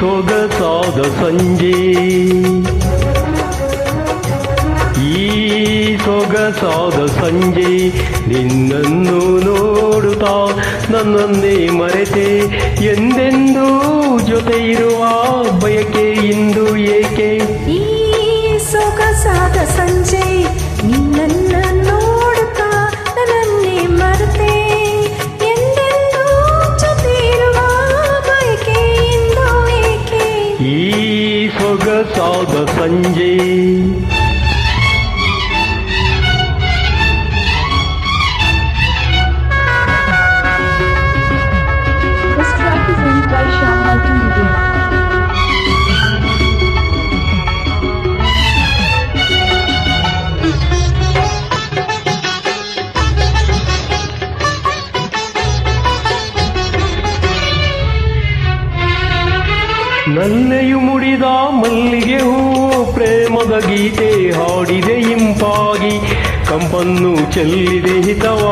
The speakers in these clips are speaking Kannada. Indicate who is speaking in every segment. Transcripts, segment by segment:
Speaker 1: ಸೊಗಸಾದ ಸಂಜೆ. ಈ ಸೊಗಸಾದ ಸಂಜೆ ನಿನ್ನನ್ನು ನೋಡುತ್ತಾ ನನ್ನನ್ನೇ ಮರೆತೆ ಎಂದೆಂದೂ ಜೊತೆ ಇರುವ ಬಯಕೆ ಇಂದು ಏಕೆ?
Speaker 2: ಈ ಸೊಗಸಾದ ಸಂಜೆ
Speaker 1: ಸೊಗಸಾದ ಸಂಜೆ
Speaker 3: This
Speaker 1: ನಲ್ಲೆಯು ಮುಡಿದ ಮಲ್ಲಿಗೆ ಹೂ ಪ್ರೇಮದ ಗೀತೆ ಹಾಡಿದೆ ಇಂಪಾಗಿ. ಕಂಪನ್ನು ಚೆಲ್ಲಿದೆ ಹಿತವಾಗಿ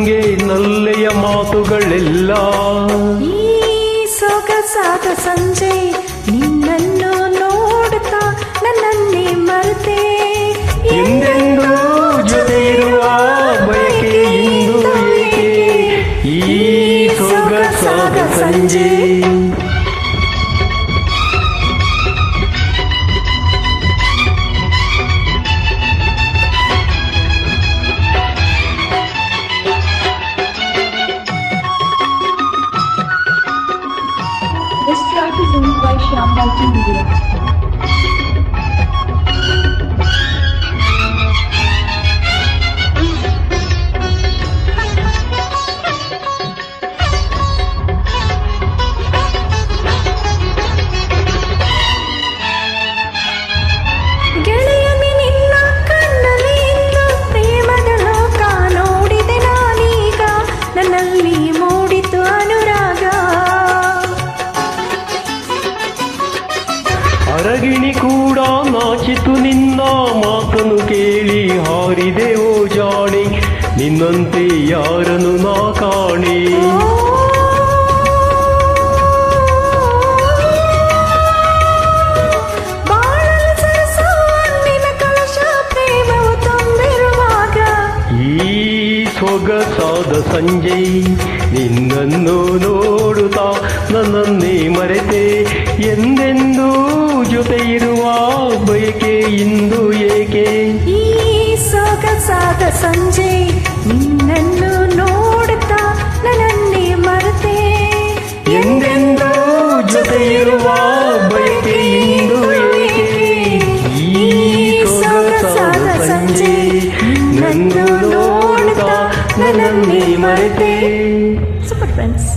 Speaker 1: ತುಂಗೆ ನಲ್ಲೆಯ ಮಾತುಗಳೆಲ್ಲ.
Speaker 2: ಈ ಸೊಗಸಾದ ಸಂಜೆ ನಿನ್ನನ್ನು
Speaker 1: ಅರಗಿಣಿ ಕೂಡ ನಾಚಿತು ನಿನ್ನ ಮಾತನು ಕೇಳಿ ಹಾರಿದೆ ಓ ಜಾಣಿ. ನಿನ್ನಂತೆ ಯಾರನ್ನು ನಾ ಕಾಣಿ?
Speaker 2: ಈ ಸೊಗಸಾದ ಸಂಜೆ ನಿನ್ನನ್ನು ನೋಡುತ್ತಾ ನನ್ನನ್ನೇ ಮರೆತೆ ಜೊತೆ ಇರುವ ಬಯಕೆ ಇಂದು ಏಕೆ?
Speaker 1: ಈ ಸೊಗಸಾದ ಸಂಜೆ ನಿನ್ನನ್ನು ನೋಡುತ್ತಾ ನನ್ನನ್ನೇ ಮರೆತೆ? ಎಂದೆಂದೋ ಜೊತೆ ಇರುವ ಬಯಕೆ ಇಂದು ಏಕೆ?
Speaker 2: ಈ ಸೊಗಸಾದ ಸಂಜೆ ನನ್ನನ್ನು ನೋಡುತ್ತಾ ನನ್ನನ್ನೇ ಮರೆತೆ?
Speaker 1: Super friends